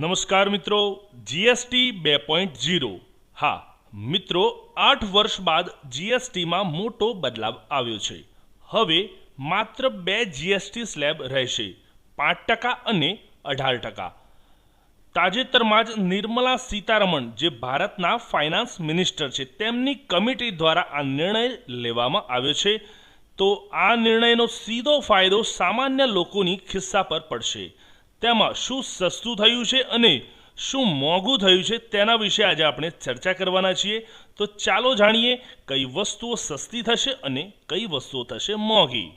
નમસ્કાર મિત્રો જીએસટી બે પોઈન્ટ ઝીરો હા, મિત્રો, આઠ વર્ષ બાદ જીએસટીમાં મોટો બદલાવ આવ્યો છે. હવે માત્ર બે જીએસટી સ્લેબ રહેશે, પાંચ ટકા અને અઢાર ટકા. તાજેતરમાં જ નિર્મલા સીતારમણ, જે ભારતના ફાઇનાન્સ મિનિસ્ટર છે, તેમની કમિટી દ્વારા આ નિર્ણય લેવામાં આવ્યો છે. તો આ નિર્ણયનો સીધો ફાયદો સામાન્ય લોકોની ખિસ્સા પર પડશે. તેમાં શું સસ્તું થયું છે અને શું મોંઘું થયું છે તેના વિશે આજે આપણે ચર્ચા કરવાના છીએ. તો ચાલો જાણીએ કઈ વસ્તુઓ સસ્તી થશે અને કઈ વસ્તુઓ થશે મોંઘી.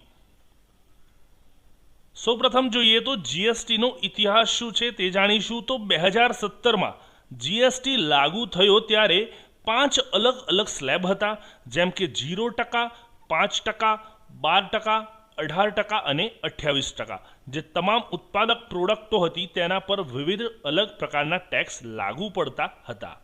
સૌપ્રથમ જોઈએ તો જીએસટીનો ઇતિહાસ શું છે તે જાણીશું. તો બે હજાર સત્તરમાં જીએસટી લાગુ થયો ત્યારે પાંચ અલગ અલગ સ્લેબ હતા. જેમ કે ઝીરો ટકા, પાંચ ટકા, બાર ટકા અઢાર ટકા અને અઠ્યાવીસ ટકા. જે તમામ ઉત્પાદક પ્રોડક્ટો હતી, તેના પર વિવિધ અલગ પ્રકારના ટેક્સ લાગુ પડતા હતા.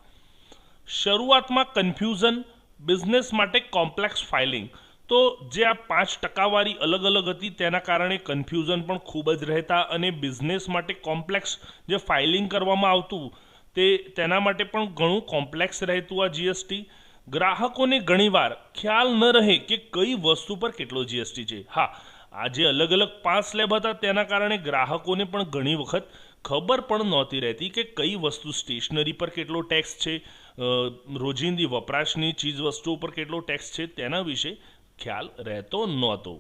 શરૂઆતમાં કન્ફ્યુઝન, બિઝનેસ માટે કોમ્પ્લેક્સ ફાઇલિંગ. તો જે આ પાંચ ટકાવાળી અલગ અલગ હતી, તેના કારણે કન્ફ્યુઝન પણ ખૂબ જ રહેતા અને બિઝનેસ માટે કોમ્પ્લેક્સ જે ફાઇલિંગ કરવામાં આવતું, તે તેના માટે પણ ઘણું કોમ્પ્લેક્સ રહેતું આ જીએસટી ગ્રાહકોને ઘણીવાર ખ્યાલ ન રહે કે કઈ વસ્તુ પર કેટલો જીએસટી છે. હા આ જે અલગ અલગ પાંચ સ્લેબ હતા તેના કારણે ગ્રાહકોને પણ ઘણી વખત ખબર પણ નહોતી રહેતી કે કઈ વસ્તુ સ્ટેશનરી પર કેટલો ટેક્સ છે રોજિંદી વપરાશની ચીજ વસ્તુઓ પર કેટલો ટેક્સ છે તેના વિશે ખ્યાલ રહેતો નહોતો.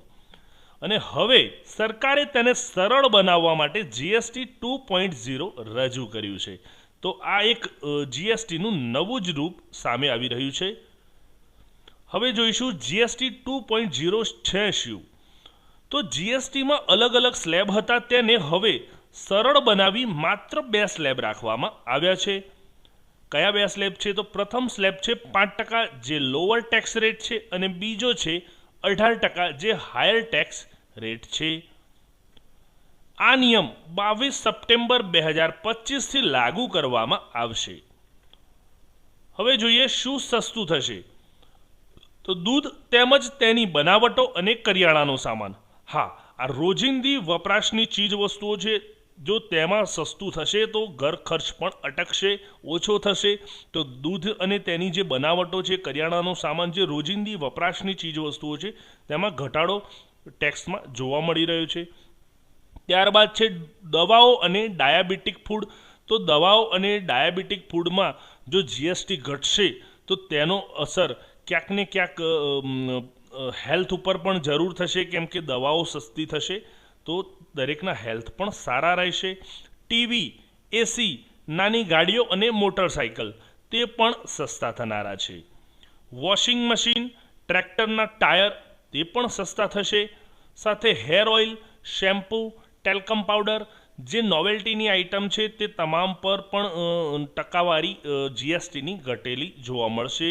અને હવે સરકારે તેને સરળ બનાવવા માટે જીએસટી ટુ પોઈન્ટ ઝીરો રજૂ કર્યું છે. તો આ એક જીએસટીનું નવું જ રૂપ સામે આવી રહ્યું છે. હવે જોઈશું જીએસટી ટુ પોઈન્ટ ઝીરો છે શું તો જીએસટીમાં અલગ અલગ સ્લેબ હતા તેને હવે સરળ બનાવી માત્ર બે સ્લેબ રાખવામાં આવ્યા છે. કયા બે સ્લેબ છે? તો પ્રથમ સ્લેબ છે પાંચ ટકા જે લોઅર ટેક્સ રેટ છે અને બીજો છે અઢાર ટકા જે હાયર ટેક્સ રેટ છે. આ નિયમ બાવીસ સપ્ટેમ્બર બે હજાર પચીસથી લાગુ કરવામાં આવશે. હવે જોઈએ શું સસ્તું થશે. તો દૂધ તેમજ તેની બનાવટો અને કરિયાણાનો સામાન. હા, આ રોજિંદી વપરાશની ચીજ વસ્તુઓ છે. જો તેમાં સસ્તું થશે તો ઘર ખર્ચ પણ અટકશે, ઓછો થશે. તો દૂધ અને તેની જે બનાવટો છે, કરિયાણાનો સામાન જે રોજિંદી વપરાશની ચીજવસ્તુઓ છે, તેમાં ઘટાડો ટેક્સમાં જોવા મળી રહ્યો છે. ત્યારબાદ છે દવાઓ અને ડાયાબિટીક ફૂડ. તો દવાઓ અને ડાયાબિટીક ફૂડમાં જો જીએસટી ઘટશે, તો તેનો અસર ક્યાંક ને ક્યાંક હેલ્થ ઉપર પણ જરૂર થશે, કેમ કે દવાઓ સસ્તી થશે. તો દરેકના હેલ્થ પણ સારા રહેશે. ટીવી, એસી, નાની ગાડીઓ અને મોટરસાઇકલ, તે પણ સસ્તા થનારા છે. વોશિંગ મશીન, ટ્રેક્ટરના ટાયર, તે પણ સસ્તા થશે. સાથે hair oil, shampoo talcum powder જે નોવેલ્ટીની આઇટમ છે તે તમામ પર પણ ટકાવારી જીએસટીની ઘટેલી જોવા મળશે.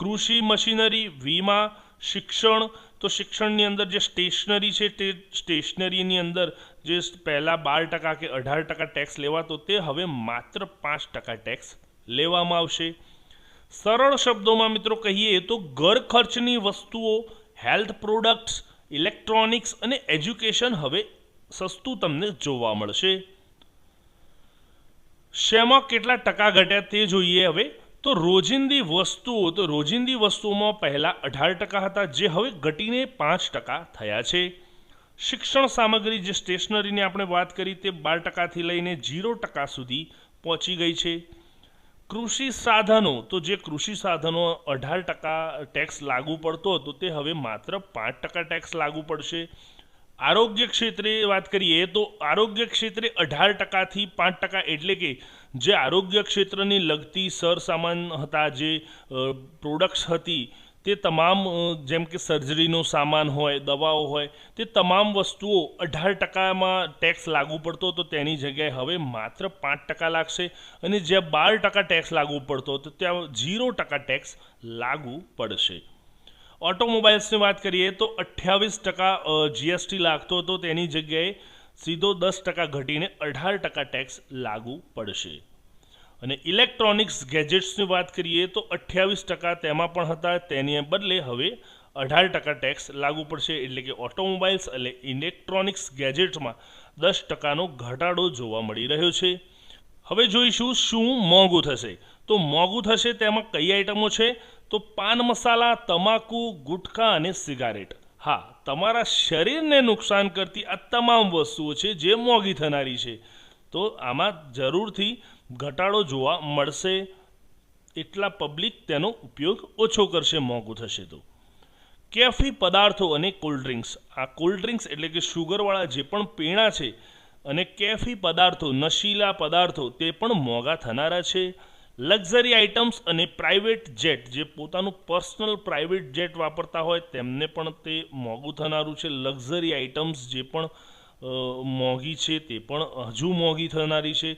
કૃષિ મશીનરી, વીમા, શિક્ષણ, તો શિક્ષણની અંદર જે સ્ટેશનરી છે તે સ્ટેશનરીની અંદર જે પહેલાં બાર ટકા કે અઢાર ટકા ટેક્સ લેવાતો તે હવે માત્ર પાંચ ટકા ટેક્સ લેવામાં આવશે. સરળ શબ્દોમાં મિત્રો કહીએ તો ઘર ખર્ચની વસ્તુઓ, હેલ્થ પ્રોડક્ટ્સ, ઇલેક્ટ્રોનિક્સ અને એજ્યુકેશન હવે સસ્તું તમને જોવા મળશે. શેમાં કેટલા ટકા ઘટ્યા તે જોઈએ હવે. તો રોજિંદી વસ્તુઓ, તો રોજિંદી વસ્તુઓમાં પહેલાં અઢાર ટકા હતા, જે હવે ઘટીને પાંચ ટકા થયા છે. શિક્ષણ સામગ્રી જે સ્ટેશનરીની આપણે વાત કરી તે બાર ટકાથી લઈને ઝીરો ટકા સુધી પહોંચી ગઈ છે. કૃષિ સાધનો, તો જે કૃષિ સાધનો અઢાર ટકા ટેક્સ લાગુ પડતો હતો, તે હવે માત્ર પાંચ ટકા ટેક્સ લાગુ પડશે. આરોગ્ય ક્ષેત્રે વાત કરીએ તો આરોગ્ય ક્ષેત્રે અઢાર ટકાથી પાંચ ટકા એટલે કે જે આરોગ્ય ક્ષેત્રની લગતી સરસામાન હતા, જે પ્રોડક્ટ્સ હતી, તે તમામ જેમ કે સર્જરીનો સામાન હોય, દવાઓ હોય, તે તમામ વસ્તુઓ અઢાર ટકામાં ટેક્સ લાગુ પડતો તો તેની જગ્યાએ હવે માત્ર પાંચ ટકા લાગશે અને જ્યાં બાર ટકા ટેક્સ લાગુ પડતો તો ત્યાં ઝીરો ટકા ટેક્સ લાગુ પડશે. ઓટોમોબાઈલ્સની વાત કરીએ તો અઠ્યાવીસ ટકા જીએસટી લાગતો હતો. તેની જગ્યાએ સીધો દસ ટકા ઘટીને અઢાર ટકા ટેક્સ લાગુ પડશે. અને ઇલેક્ટ્રોનિક્સ ગેજેટ્સની વાત કરીએ તો અઠ્યાવીસ ટકા તેમાં પણ હતા. તેની બદલે હવે અઢાર ટકા ટેક્સ લાગુ પડશે એટલે કે ઓટોમોબાઈલ્સ એટલે ઇલેક્ટ્રોનિક્સ ગેજેટ્સમાં દસ ટકાનો ઘટાડો જોવા મળી રહ્યો છે. હવે જોઈશું શું મોંઘું થશે. તો મોંઘું થશે તેમાં કઈ આઇટમો છે? તો પાન મસાલા, તમાકુ, ગુટખા અને સિગારેટ. હા, તમારા શરીરને નુકસાન કરતી આ તમામ વસ્તુઓ છે જે મોંઘી થનારી છે. તો આમાં જરૂરથી ઘટાડો જોવા મળશે. એટલા પબ્લિક તેનો ઉપયોગ ઓછો કરશે, મોંઘું થશે તો. કેફી પદાર્થો અને કોલ્ડ ડ્રિંક્સ. આ કોલ્ડ ડ્રિંક્સ એટલે કે શુગરવાળા જે પણ પીણા છે અને કેફી પદાર્થો, નશીલા પદાર્થો તે પણ મોંઘા થનારા છે. લક્ઝરી આઇટમ્સ અને પ્રાઇવેટ જેટ, જે પોતાનું પર્સનલ પ્રાઇવેટ જેટ વાપરતા હોય, તેમને પણ તે મોંઘું થનારું છે. લક્ઝરી આઇટમ્સ જે પણ મોંઘી છે, તે પણ હજુ મોંઘી થનારી છે.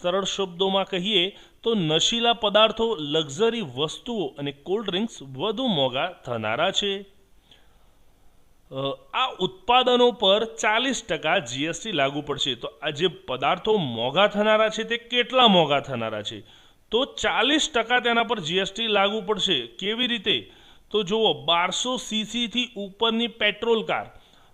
સરળ શબ્દોમાં કહીએ તો નશીલા પદાર્થો, લક્ઝરી વસ્તુઓ અને કોલ્ડ ડ્રિંક્સ વધુ મોંઘા થનારા છે. આ ઉત્પાદનો પર ચાલીસ ટકા જીએસટી લાગુ પડશે. તો આ જે પદાર્થો મોંઘા થનારા છે, તે કેટલા મોંઘા થનારા છે? તો ચાલીસ ટકા તેના પર જીએસટી લાગુ પડશે. કેવી રીતે? તો જુઓ, બારસો સીસીથી ઉપરની પેટ્રોલ કાર.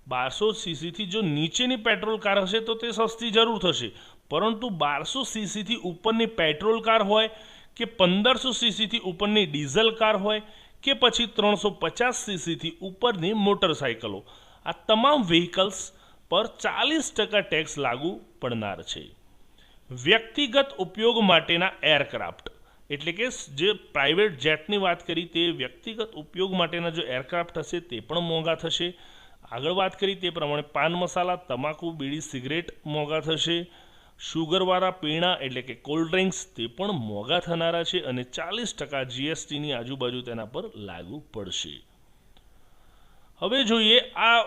બારસો સીસીથી જો નીચેની પેટ્રોલ કાર હશે તો તે સસ્તી જરૂર થશે. પરંતુ બારસો સીસીથી ઉપરની પેટ્રોલ કાર હોય કે પંદરસો સીસીથી ઉપરની ડીઝલ કાર હોય કે પછી ત્રણસો પચાસ સીસીથી ઉપરની મોટરસાયકલો. આ તમામ વ્હીકલ્સ પર ચાલીસ ટકા ટેક્સ લાગુ પડનાર છે. વ્યક્તિગત ઉપયોગ માટેના એરક્રાફ્ટ. એટલે કે જે પ્રાઇવેટ જેટની વાત કરી તે વ્યક્તિગત ઉપયોગ માટેના જો એરક્રાફ્ટ હશે તે પણ મોંઘા થશે. આગળ વાત કરી તે પ્રમાણે પાન મસાલા, તમાકુ, બીડી, સિગરેટ મોંઘા થશે. શુગરવાળા પીણા એટલે કે કોલ્ડ ડ્રિંક્સ તે પણ મોંઘા થનારા છે અને ચાલીસ ટકા જીએસટીની આજુબાજુ તેના પર લાગુ પડશે. હવે જોઈએ આ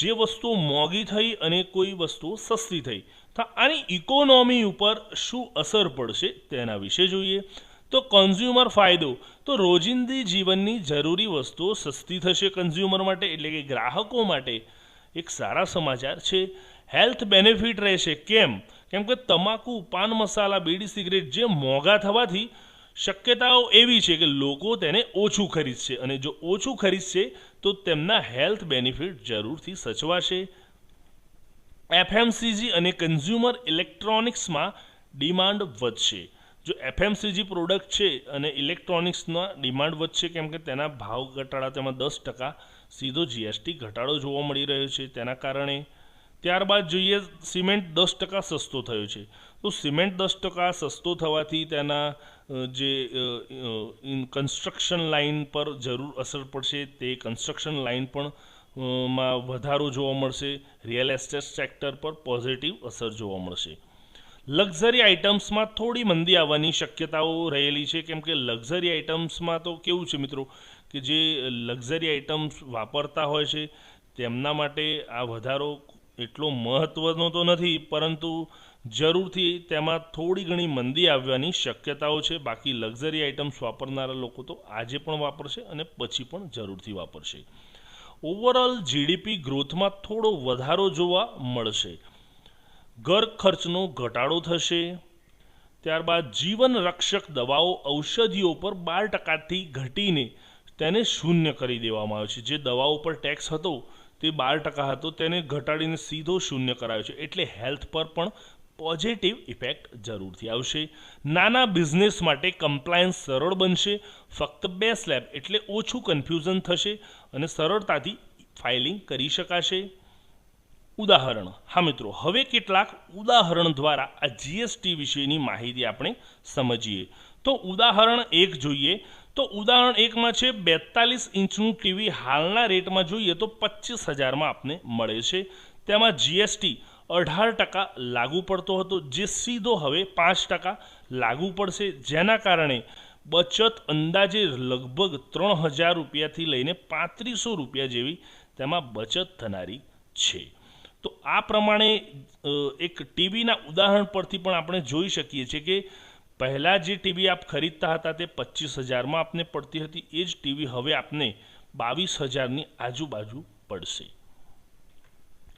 જે વસ્તુઓ મોંઘી થઈ અને કોઈ વસ્તુઓ સસ્તી થઈ. તો આની ઇકોનોમી ઉપર શું અસર પડશે તેના વિશે જોઈએ. તો કન્ઝ્યુમર ફાયદો. તો રોજિંદી જીવનની જરૂરી વસ્તુઓ સસ્તી થશે કન્ઝ્યુમર માટે, એટલે કે ગ્રાહકો માટે. એક સારા સમાચાર છે. હેલ્થ બેનિફિટ રહેશે. કેમ? કેમ કે તમાકુ, પાન મસાલા, બીડી, સિગરેટ જે મોંઘા થવાથી શક્યતાઓ એવી છે કે લોકો તેને ઓછું ખરીદશે અને જો ઓછું ખરીદશે, તો તેમના હેલ્થ બેનિફિટ જરૂરથી સચવાશે. એફએમસીજી અને કન્ઝ્યુમર ઇલેક્ટ્રોનિક્સમાં ડિમાન્ડ વધશે. જો એફએમસીજી પ્રોડક્ટ છે અને ઇલેક્ટ્રોનિક્સના ડિમાન્ડ વધશે, કેમ કે તેના ભાવ ઘટાડા તેમાં દસ ટકા સીધો જીએસટી ઘટાડો જોવા મળી રહ્યો છે તેના કારણે. ત્યારબાદ જોઈએ સિમેન્ટ દસ ટકા સસ્તો થયો છે. તો સિમેન્ટ દસ ટકા સસ્તો થવાથી તેના જે કન્સ્ટ્રક્શન લાઇન પર જરૂર અસર પડશે તે કન્સ્ટ્રક્શન લાઇન પણ માં વધારો જોવા મળશે. રિયલ એસ્ટેટ સેક્ટર પર પોઝિટિવ અસર જોવા મળશે. લક્ઝરી આઇટમ્સમાં થોડી મંદી આવવાની શક્યતાઓ રહેલી છે. કેમ કે લક્ઝરી આઇટમ્સમાં તો કેવું છે મિત્રો કે જે લક્ઝરી આઇટમ્સ વાપરતા હોય છે, તેમના માટે આ વધારો એટલો મહત્ત્વનો તો નથી, પરંતુ જરૂરથી તેમાં થોડી ઘણી મંદી આવવાની શક્યતાઓ છે. બાકી લક્ઝરી આઇટમ્સ વાપરનારા લોકો તો આજે પણ વાપરશે અને પછી પણ જરૂરથી વાપરશે. ઓવરઓલ જીડીપી ગ્રોથમાં થોડો વધારો જોવા મળશે. ઘર ખર્ચનો ઘટાડો થશે. ત્યારબાદ જીવન રક્ષક દવાઓ ઔષધિઓ પર બાર ટકાથી ઘટીને તેને શૂન્ય કરી દેવામાં આવ્યો છે. જે દવાઓ પર ટેક્સ હતો તે બાર ટકા હતો, તેને ઘટાડીને સીધો શૂન્ય કરાયો છે. એટલે હેલ્થ પર પણ પોઝિટિવ ઇફેક્ટ જરૂરથી આવશે. નાના બિઝનેસ માટે કમ્પ્લાયન્સ સરળ બનશે. ફક્ત બે સ્લેબ એટલે ઓછું કન્ફ્યુઝન થશે અને સરળતાથી ફાઇલિંગ કરી શકાશે. ઉદાહરણ, હા મિત્રો, હવે કેટલાક ઉદાહરણ દ્વારા આ જીએસટી વિશેની માહિતી આપણે સમજીએ. તો ઉદાહરણ એક જોઈએ. તો ઉદાહરણ એકમાં છે, બેતાલીસ ઇંચનું ટીવી હાલના રેટમાં જોઈએ તો પચીસ હજારમાં આપને મળે છે. તેમાં જીએસટી અઢાર ટકા લાગુ પડતો હતો, જે સીધો હવે પાંચ ટકા લાગુ પડશે. જેના કારણે બચત અંદાજે લગભગ ત્રણ હજાર રૂપિયાથી લઈને પાંત્રીસો રૂપિયા જેવી તેમાં બચત થનારી છે. તો આ પ્રમાણે એક ટીવીના ઉદાહરણ પરથી પણ આપણે જોઈ શકીએ છીએ કે પહેલાં જે ટીવી આપ ખરીદતા હતા તે પચીસ હજારમાં આપને પડતી હતી. એ જ ટીવી હવે આપને બાવીસ હજારની આજુબાજુ પડશે.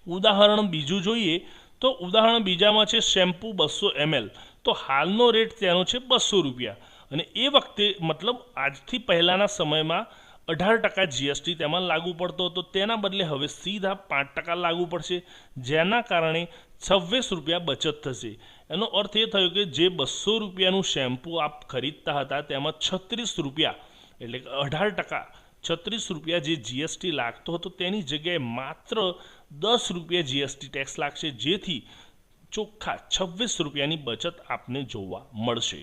ઉદાહરણ બીજું જોઈએ તો ઉદાહરણ બીજામાં છે શેમ્પૂ બસો એમએલ. તો હાલનો રેટ તેનો છે બસો રૂપિયા. અને એ વખતે મતલબ આજથી પહેલાંના સમયમાં અઢાર ટકા જીએસટી તેમાં લાગુ પડતો હતો. તેના બદલે હવે સીધા પાંચ ટકા લાગુ પડશે. જેના કારણે છવ્વીસ રૂપિયા બચત થશે. એનો અર્થ એ થયો કે જે બસો રૂપિયાનું શેમ્પૂ આપ ખરીદતા હતા તેમાં છત્રીસ રૂપિયા, એટલે કે અઢાર ટકા છત્રીસ રૂપિયા જે જીએસટી લાગતો હતો તેની જગ્યાએ માત્ર દસ રૂપિયા જીએસટી ટેક્સ લાગશે, જેથી ચોખ્ખા છવ્વીસ રૂપિયાની બચત આપને જોવા મળશે.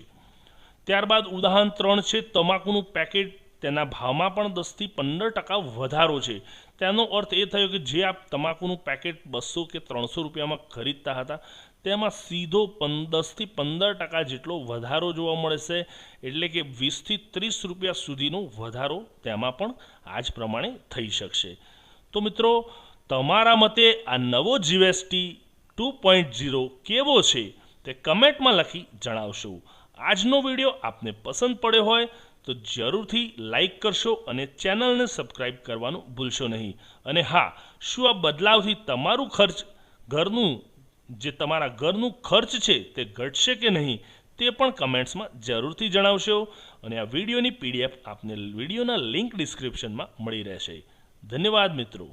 ત્યારબાદ ઉદાહરણ ત્રણ છે, તમાકુનું પેકેટ તેના ભાવમાં પણ દસથી પંદર ટકા વધારો છે. તેનો અર્થ એ થયો કે જે આપ તમાકુનું પેકેટ બસો કે ત્રણસો રૂપિયામાં ખરીદતા હતા, તેમાં સીધો દસથી પંદર ટકા જેટલો વધારો જોવા મળશે, એટલે કે વીસથી ત્રીસ રૂપિયા સુધીનો વધારો તેમાં પણ આ જ પ્રમાણે થઈ શકશે. તો મિત્રો તમારા મતે આ નવો જીએસટી ટુ પોઈન્ટ ઝીરો કેવો છે તે કમેન્ટમાં લખી જણાવશો. આજનો વીડિયો આપને પસંદ પડ્યો હોય તો જરૂરથી લાઈક કરશો અને ચેનલને સબસ્ક્રાઈબ કરવાનું ભૂલશો નહીં. અને હા, શું આ બદલાવથી તમારું ખર્ચ ઘરનું, જે તમારા ઘરનું ખર્ચ છે તે ઘટશે કે નહીં તે પણ કમેન્ટ્સમાં જરૂરથી જણાવશો અને આ વિડીયોની પીડીએફ આપને વિડીયોના લિંક ડિસ્ક્રિપ્શનમાં મળી રહેશે. ધન્યવાદ મિત્રો.